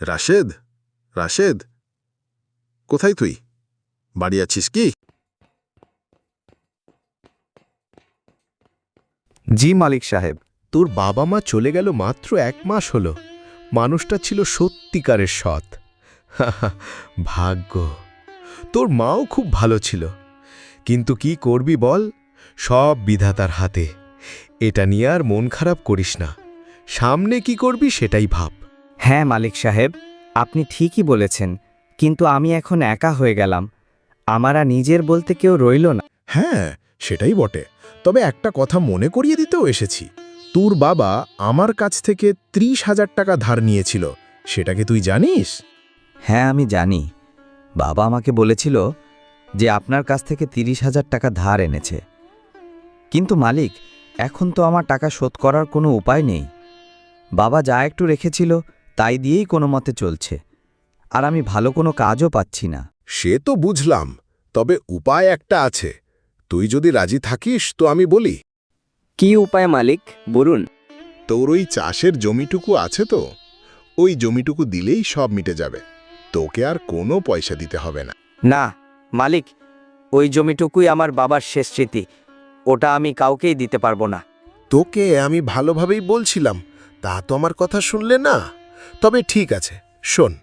রাশেদ রাশেদ। কোথায় তুই? বাড়ি আছিস কি? জি মালিক সাহেব, তোর বাবা মা চলে গেল মাত্র এক মাস হলো। মানুষটা ছিল সত্যিকারের সৎ। ভাগ্য। তোর মাও খুব ভালো ছিল। কিন্তু কি করবি বল? সব বিধাতার হাতে। এটা নিয়ে আর মন খারাপ করিস না। সামনে কি করবি সেটাই ভাব। হ্যাঁ মালিক সাহেব আপনি ঠিকই বলেছেন কিন্তু আমি এখন একা হয়ে গেলাম। আমারা নিজের বলতে কেউ রইল না। হ্যাঁ সেটাই বটে। তবে একটা কথা মনে করিয়ে দিতেও এসেছি। তোর বাবা আমার কাছ থেকে ত্রিশ হাজার টাকা ধার নিয়েছিল সেটাকে তুই জানিস? হ্যাঁ আমি জানি। বাবা আমাকে বলেছিল যে আপনার কাছ থেকে তিরিশ হাজার টাকা ধার এনেছে। কিন্তু মালিক এখন তো আমার টাকা শোধ করার কোনো উপায় নেই। বাবা যা একটু রেখেছিল তাই দিয়েই কোনো মতে চলছে। আর আমি ভালো কোনো কাজও পাচ্ছি না। সে তো বুঝলাম তবে উপায় একটা আছে। তুই যদি রাজি থাকিস তো আমি বলি। কি উপায় মালিক? বলুন। তোর ওই চাষের জমিটুকু আছে তো? ওই জমিটুকু দিলেই সব মিটে যাবে। তোকে আর কোনো পয়সা দিতে হবে না। না মালিক ওই জমিটুকুই আমার বাবার শেষ স্মৃতি। ওটা আমি কাউকেই দিতে পারব না। তোকে আমি ভালোভাবেই বলছিলাম। তা তো আমার কথা শুনলে না? তবে ঠিক আছে শোন।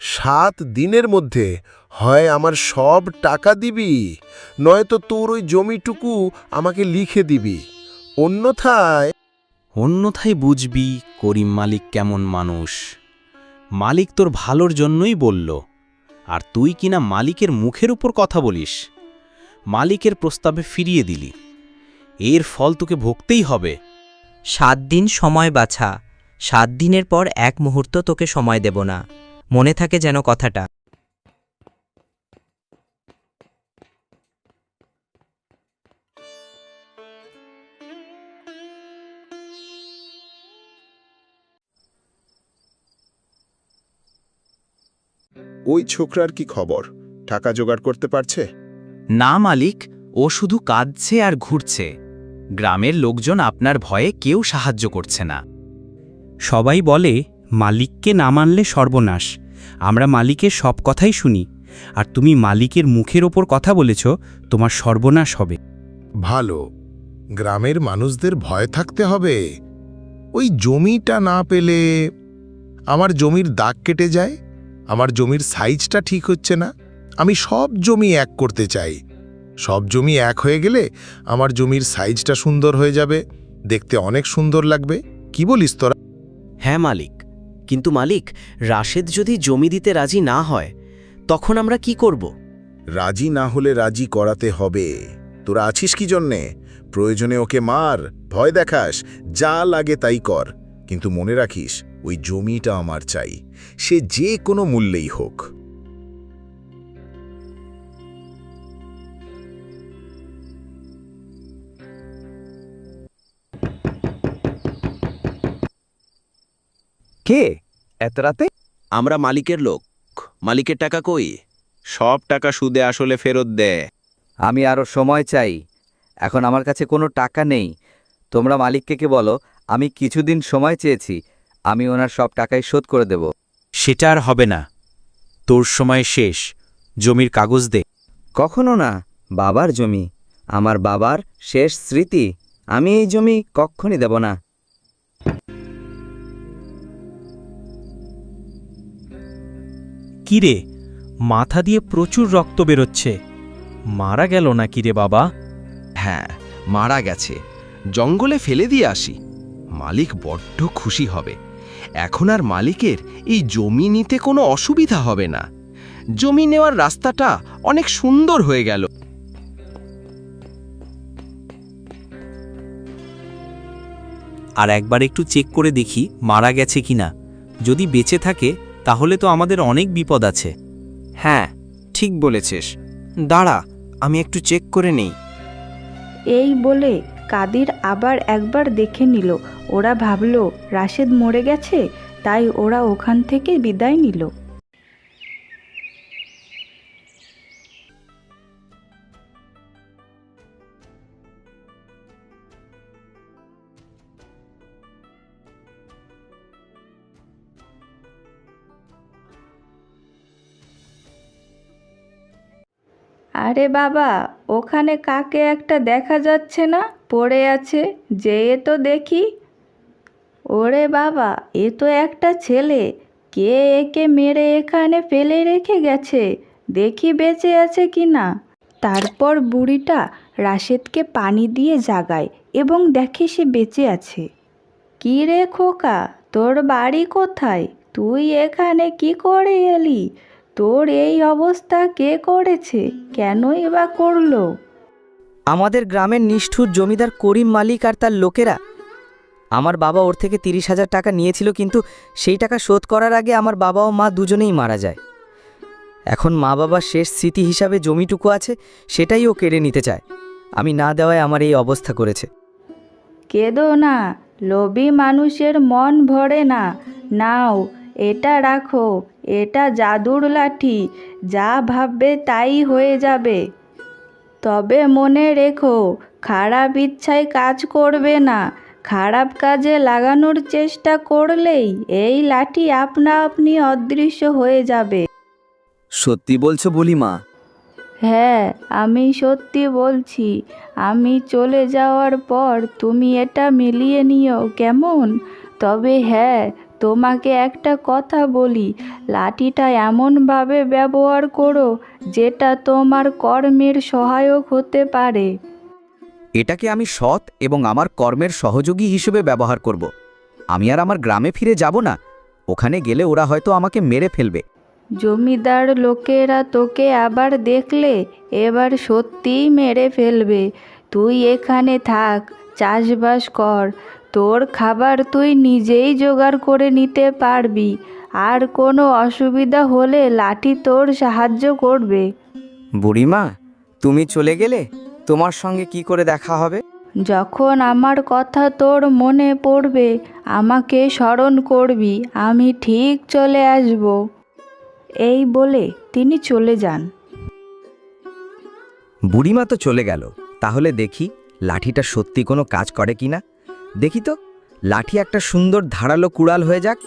সাত দিনের মধ্যে হয় আমার সব টাকা দিবি নয়তো তোর ওই জমিটুকু আমাকে লিখে দিবি। অন্যথায় অন্যথায় বুঝবি করিম মালিক কেমন মানুষ। মালিক তোর ভালোর জন্যই বলল আর তুই কিনা মালিকের মুখের উপর কথা বলিস? মালিকের প্রস্তাবে ফিরিয়ে দিলি। এর ফল তোকে ভুগতেই হবে। সাত দিন সময় বাছা। সাত দিনের পর এক মুহূর্ত তোকে সময় দেব না। মনে থাকে যেন কথাটা। ওই ছোকরার কি খবর? টাকা জোগাড় করতে পারছে? না মালিক ও শুধু কাঁদছে আর ঘুরছে। গ্রামের লোকজন আপনার ভয়ে কেউ সাহায্য করছে না। সবাই বলে, মালিককে না মানলে সর্বনাশ। আমরা মালিকের সব কথাই শুনি। আর তুমি মালিকের মুখের ওপর কথা বলেছ, তোমার সর্বনাশ হবে। ভালো। গ্রামের মানুষদের ভয় থাকতে হবে। ওই জমিটা না পেলে আমার জমির দাগ কেটে যায়, আমার জমির সাইজটা ঠিক হচ্ছে না, আমি সব জমি এক করতে চাই। সব জমি এক হয়ে গেলে আমার জমির সাইজটা সুন্দর হয়ে যাবে, দেখতে অনেক সুন্দর লাগবে। কি বলিস তোরা? হ্যাঁ মালিক। কিন্তু মালিক, রাশেদ যদি জমি দিতে রাজি না হয়, তখন আমরা কি করব? রাজি না হলে রাজি করাতে হবে। তোরা আছিস কি জন্যে? প্রয়োজনে ওকে মার, ভয় দেখাস, যা লাগে তাই কর। কিন্তু মনে রাখিস, ওই জমিটা আমার চাই। সে যে কোনো মূল্যেই হোক। কে? এত রাতে? আমরা মালিকের লোক। মালিকের টাকা কই? সব টাকা সুদে আসলে ফেরত দে আমি আরও সময় চাই। এখন আমার কাছে কোনো টাকা নেই। তোমরা মালিককে কে বলো? আমি কিছুদিন সময় চেয়েছি। আমি ওনার সব টাকাই শোধ করে দেব। সেটা আর হবে না। তোর সময় শেষ। জমির কাগজ দে। কখনো না। বাবার জমি। আমার বাবার শেষ স্মৃতি। আমি এই জমি কক্ষণই দেব না। কিরে মাথা দিয়ে প্রচুর রক্ত বেরোচ্ছে। মারা গেল না কিরে বাবা? হ্যাঁ মারা গেছে। জঙ্গলে ফেলে দিয়ে আসি। মালিক বড্ড খুশি হবে। এখন আর মালিকের এই জমি নিতে কোনো অসুবিধা হবে না। জমি নেওয়ার রাস্তাটা অনেক সুন্দর হয়ে গেল। আর একবার একটু চেক করে দেখি মারা গেছে কিনা। যদি বেঁচে থাকে তাহলে তো আমাদের অনেক বিপদ আছে। হ্যাঁ ঠিক বলেছিস। দাঁড়া আমি একটু চেক করে নেই। এই বলে কাদির আবার একবার দেখে নিল। ওরা ভাবল রাশেদ মরে গেছে তাই ওরা ওখান থেকে বিদায় নিল। আরে বাবা, ওখানে কাকে একটা দেখা যাচ্ছে না? পড়ে আছে, যেয়ে তো দেখি। ওরে বাবা, এ তো একটা ছেলে। কে একে মেরে এখানে ফেলে রেখে গেছে? দেখি বেঁচে আছে কি না? তারপর বুড়িটা রাশেদকে পানি দিয়ে জাগায় এবং দেখে সে বেঁচে আছে। কি রে খোকা, তোর বাড়ি কোথায়? তুই এখানে কি করে এলি? তোর এই অবস্থা কে করেছে? কেনই বা করল? আমাদের গ্রামের নিষ্ঠুর জমিদার করিম মালিক আর তার লোকেরা আমার বাবা ওর থেকে তিরিশ হাজার টাকা নিয়েছিল কিন্তু সেই টাকা শোধ করার আগে আমার বাবা ও মা দুজনেই মারা যায়। এখন মা বাবার শেষ স্মৃতি হিসাবে জমিটুকু আছে সেটাই ও কেড়ে নিতে চায়। আমি না দেওয়ায় আমার এই অবস্থা করেছে। কেদো না লোভী মানুষের মন ভরে না। নাও এটা রাখো এটা জাদুর লাঠি যা ভাববে তাই হয়ে যাবে। তবে মনে রেখো খারাপ ইচ্ছায় কাজ করবে না। খারাপ কাজে লাগানোর চেষ্টা করলেই এই লাঠি আপনা আপনি অদৃশ্য হয়ে যাবে। সত্যি বলছো বলি মা হ্যাঁ আমি সত্যি বলছি আমি চলে যাওয়ার পর তুমি এটা মিলিয়ে নিও কেমন? তবে হ্যাঁ তোমাকে একটা কথা বলি লাঠিটা এমনভাবে ব্যবহার করো যেটা তোমার কর্মের সহায়ক হতে পারে। এটাকে আমি সৎ এবং আমার কর্মের সহযোগী হিসেবে ব্যবহার করব। আমি আর আমার গ্রামে ফিরে যাব না। ওখানে গেলে ওরা হয়তো আমাকে মেরে ফেলবে। জমিদার লোকেরা তোকে আবার দেখলে এবার সত্যিই মেরে ফেলবে। তুই এখানে থাক চাষবাস কর। তোর খাবার তুই নিজেই জোগাড় করে নিতে পারবি। আর কোনো অসুবিধা হলে লাঠি তোর সাহায্য করবে। বুড়িমা তুমি চলে গেলে তোমার সঙ্গে কি করে দেখা হবে? যখন আমার কথা তোর মনে পড়বে আমাকে স্মরণ করবি আমি ঠিক চলে আসব। এই বলে তিনি চলে যান। বুড়িমা তো চলে গেল তাহলে দেখি লাঠিটা সত্যি কোনো কাজ করে কিনা। দেখি তো লাঠি একটা সুন্দর ধারালো কুড়াল হয়ে যাক।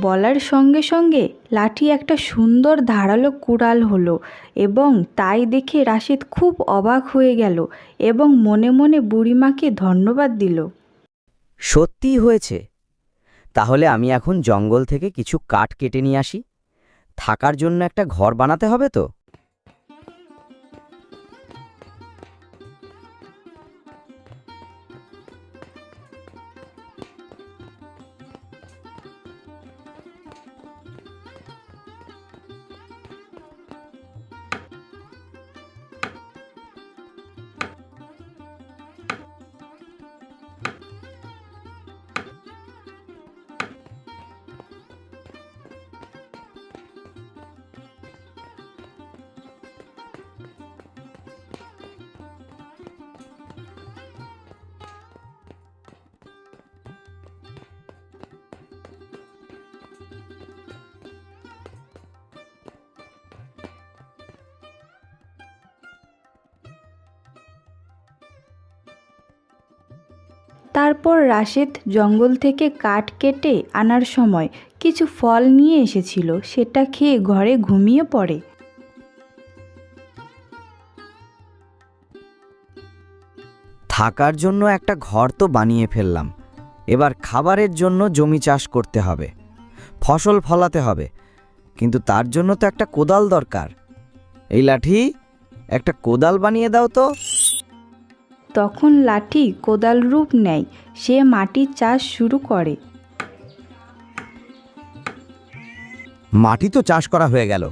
বলার সঙ্গে সঙ্গে লাঠি একটা সুন্দর ধারালো কুড়াল হলো এবং তাই দেখে রাশিদ খুব অবাক হয়ে গেল এবং মনে মনে বুড়িমাকে ধন্যবাদ দিল। সত্যিই হয়েছে। তাহলে আমি এখন জঙ্গল থেকে কিছু কাঠ কেটে নিয়ে আসি। থাকার জন্য একটা ঘর বানাতে হবে তো? তারপর রাশেদ জঙ্গল থেকে কাঠ কেটে আনার সময় কিছু ফল নিয়ে এসেছিল, সেটা খেয়ে ঘরে ঘুমিয়ে পড়ে। থাকার জন্য একটা ঘর তো বানিয়ে ফেললাম। এবার খাবারের জন্য জমি চাষ করতে হবে। ফসল ফলাতে হবে। কিন্তু তার জন্য তো একটা কোদাল দরকার। এই লাঠি, একটা কোদাল বানিয়ে দাও তো। তখন লাঠি কোদাল রূপ নেয় সে মাটির চাষ শুরু করে। মাটি তো চাষ করা হয়ে গেল।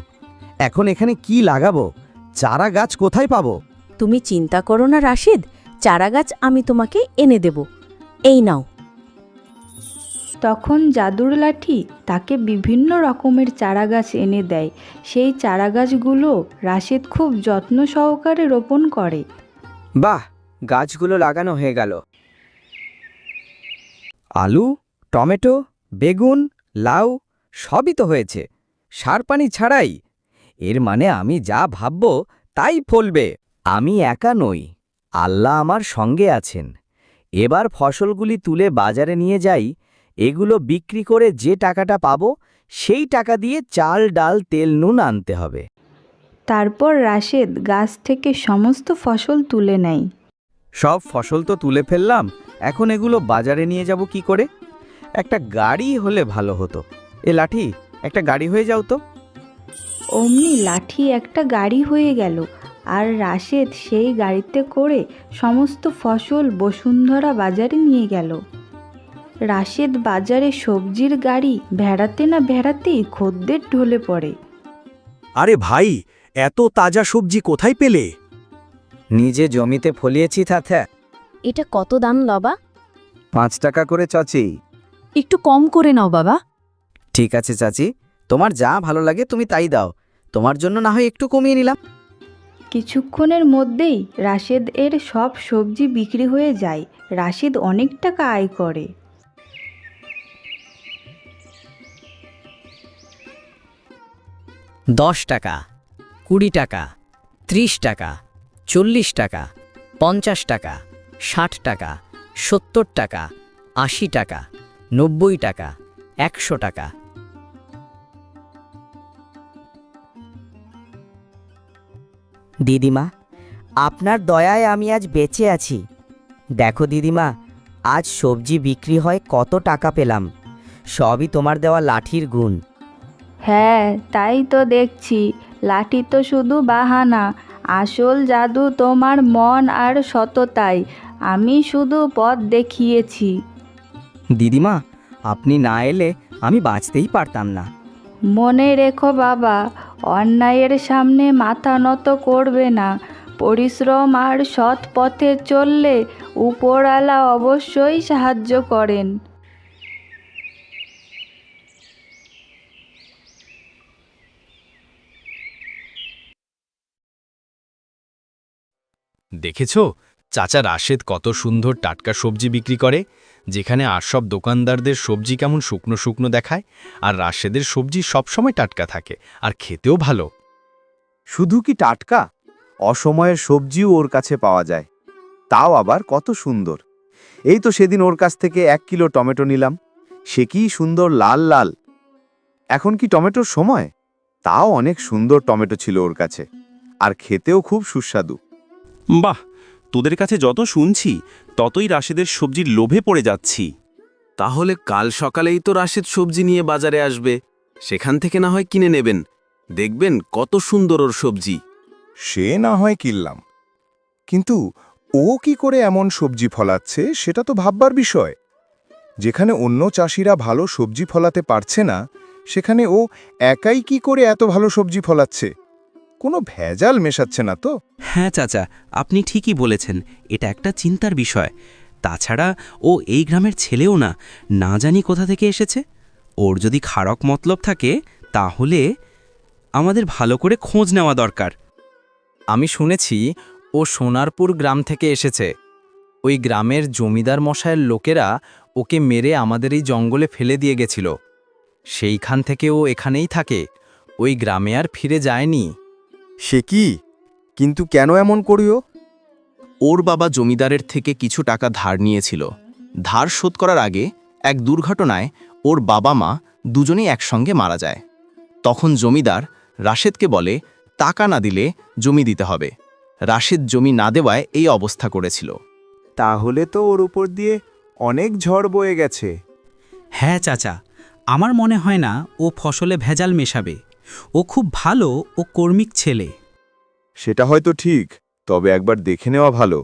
এখন এখানে কি লাগাবো? চারা গাছ কোথায় পাবো? তুমি চিন্তা করো না রাশিদ চারা গাছ আমি তোমাকে এনে দেব। এই নাও। তখন জাদুর লাঠি তাকে বিভিন্ন রকমের চারাগাছ এনে দেয়। সেই চারাগাছগুলো রাশেদ খুব যত্ন সহকারে রোপণ করে। বাহ! গাছগুলো লাগানো হয়ে গেল। আলু, টমেটো, বেগুন, লাউ সবই তো হয়েছে। সার পানি ছাড়াই। এর মানে আমি যা ভাবব তাই ফলবে। আমি একা নই, আল্লাহ আমার সঙ্গে আছেন। এবার ফসলগুলি তুলে বাজারে নিয়ে যাই, এগুলো বিক্রি করে যে টাকাটা পাবো, সেই টাকা দিয়ে চাল, ডাল, তেল, নুন আনতে হবে। তারপর রাশেদ গাছ থেকে সমস্ত ফসল তুলে নেয়। সব ফসল তো তুলে ফেললাম এখন এগুলো বাজারে নিয়ে যাব কি করে? একটা গাড়ি হলে ভালো হতো। এ লাঠি একটা গাড়ি হয়ে যাও তো। অমনি লাঠি একটা গাড়ি হয়ে গেল আর রাশেদ সেই গাড়িতে করে সমস্ত ফসল বসুন্ধরা বাজারে নিয়ে গেল। রাশেদ বাজারে সবজির গাড়ি ভেড়াতে না ভেড়াতেই খদ্দের ঢলে পড়ে। আরে ভাই এত তাজা সবজি কোথায় পেলে? নিজে জমিতে ফলিয়েছি থাথা এটা কত দাম লবা পাঁচ টাকা করে চাচি। একটু কম করে নাও বাবা। ঠিক আছে চাচি তোমার যা ভালো লাগে তুমি তাই দাও। তোমার জন্য না হয় একটু কমিয়ে নিলাম। কিছুক্ষণের মধ্যেই রাশেদ এর সব সবজি বিক্রি হয়ে যায়। রাশেদ অনেক টাকা আয় করে। দশ টাকা কুড়ি টাকা ত্রিশ টাকা চল্লিশ টাকা, পঞ্চাশ টাকা, ষাট টাকা, সত্তর টাকা, আশি টাকা, নব্বই টাকা, একশো টাকা। দিদিমা, আপনার দয়ায় আমি আজ বেঁচে আছি। দেখো দিদিমা, আজ সবজি বিক্রি হয় কত টাকা পেলাম। সবই তোমার দেওয়া লাঠির গুণ। হ্যাঁ তাই তো দেখছি। লাঠি তো শুধু বাহানা। আসল জাদু তোমার মন আর সততাই। আমি শুধু পথ দেখিয়েছি। দিদিমা আপনি না এলে আমি বাঁচতেই পারতাম না। মনে রেখো বাবা অন্যায়ের সামনে মাথা নত করবে না। পরিশ্রম আর সৎ পথে চললে উপরওয়ালা অবশ্যই সাহায্য করেন। দেখেছ? চাচা রাশেদ কত সুন্দর টাটকা সবজি বিক্রি করে, যেখানে আর সব দোকানদারদের সবজি কেমন শুকনো শুকনো দেখায়, আর রাশেদের সবজি সবসময় টাটকা থাকে, আর খেতেও ভালো। শুধু কি টাটকা? অসময়ের সবজিও ওর কাছে পাওয়া যায়। তাও আবার কত সুন্দর। এই তো সেদিন ওর কাছ থেকে এক কিলো টমেটো নিলাম। সে কি সুন্দর লাল লাল। এখন কি টমেটোর সময়? তাও অনেক সুন্দর টমেটো ছিল ওর কাছে। আর খেতেও খুব সুস্বাদু। বাহ তোদের কাছে যত শুনছি ততই রাশেদের সবজির লোভে পড়ে যাচ্ছি। তাহলে কাল সকালেই তো রাশেদ সবজি নিয়ে বাজারে আসবে। সেখান থেকে না হয় কিনে নেবেন। দেখবেন কত সুন্দর ওর সবজি। সে না হয় কিনলাম। কিন্তু ও কি করে এমন সবজি ফলাচ্ছে সেটা তো ভাববার বিষয়। যেখানে অন্য চাষিরা ভালো সবজি ফলাতে পারছে না সেখানে ও একাই কি করে এত ভালো সবজি ফলাচ্ছে? কোনো ভেজাল মেশাচ্ছে না তো? হ্যাঁ চাচা আপনি ঠিকই বলেছেন। এটা একটা চিন্তার বিষয়। তাছাড়া ও এই গ্রামের ছেলেও না না জানি কোথা থেকে এসেছে। ওর যদি খারক মতলব থাকে তাহলে আমাদের ভালো করে খোঁজ নেওয়া দরকার। আমি শুনেছি ও সোনারপুর গ্রাম থেকে এসেছে। ওই গ্রামের জমিদার মশায়ের লোকেরা ওকে মেরে আমাদের এই জঙ্গলে ফেলে দিয়ে গেছিল। সেইখান থেকে ও এখানেই থাকে। ওই গ্রামে আর ফিরে যায়নি। সে কি? কিন্তু কেন এমন করিও? ওর বাবা জমিদারের থেকে কিছু টাকা ধার নিয়েছিল। ধার শোধ করার আগে এক দুর্ঘটনায় ওর বাবা মা দুজনেই একসঙ্গে মারা যায়। তখন জমিদার রাশেদকে বলে টাকা না দিলে জমি দিতে হবে। রাশেদ জমি না দেওয়ায় এই অবস্থা করেছিল। তাহলে তো ওর উপর দিয়ে অনেক ঝড় বয়ে গেছে। হ্যাঁ চাচা। আমার মনে হয় না ও ফসলে ভেজাল মেশাবে। ও খুব ভালো ও কর্মিক ছেলে। সেটা হয়তো ঠিক তবে একবার দেখে নেওয়া ভালো।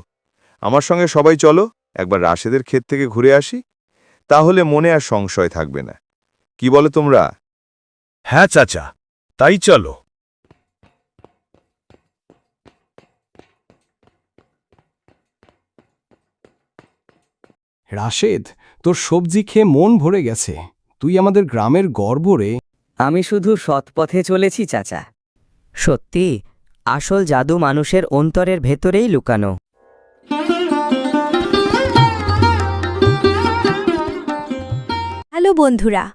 আমার সঙ্গে সবাই চলো একবার রাশেদের ক্ষেত থেকে ঘুরে আসি। তাহলে মনে আর সংশয় থাকবে না। কি বলে তোমরা? হ্যাঁ চাচা তাই চলো। রাশেদ তোর সবজি খেয়ে মন ভরে গেছে। তুই আমাদের গ্রামের গর্ব রে আমি শুধু সৎপথে চলেছি, চাচা। সত্যি, আসল জাদু মানুষের অন্তরের ভেতরেই লুকানো। হ্যালো বন্ধুরা,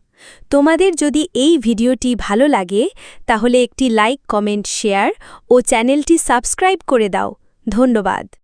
তোমাদের যদি এই ভিডিওটি ভালো লাগে, তাহলে একটি লাইক, কমেন্ট, শেয়ার ও চ্যানেলটি সাবস্ক্রাইব করে দাও। ধন্যবাদ।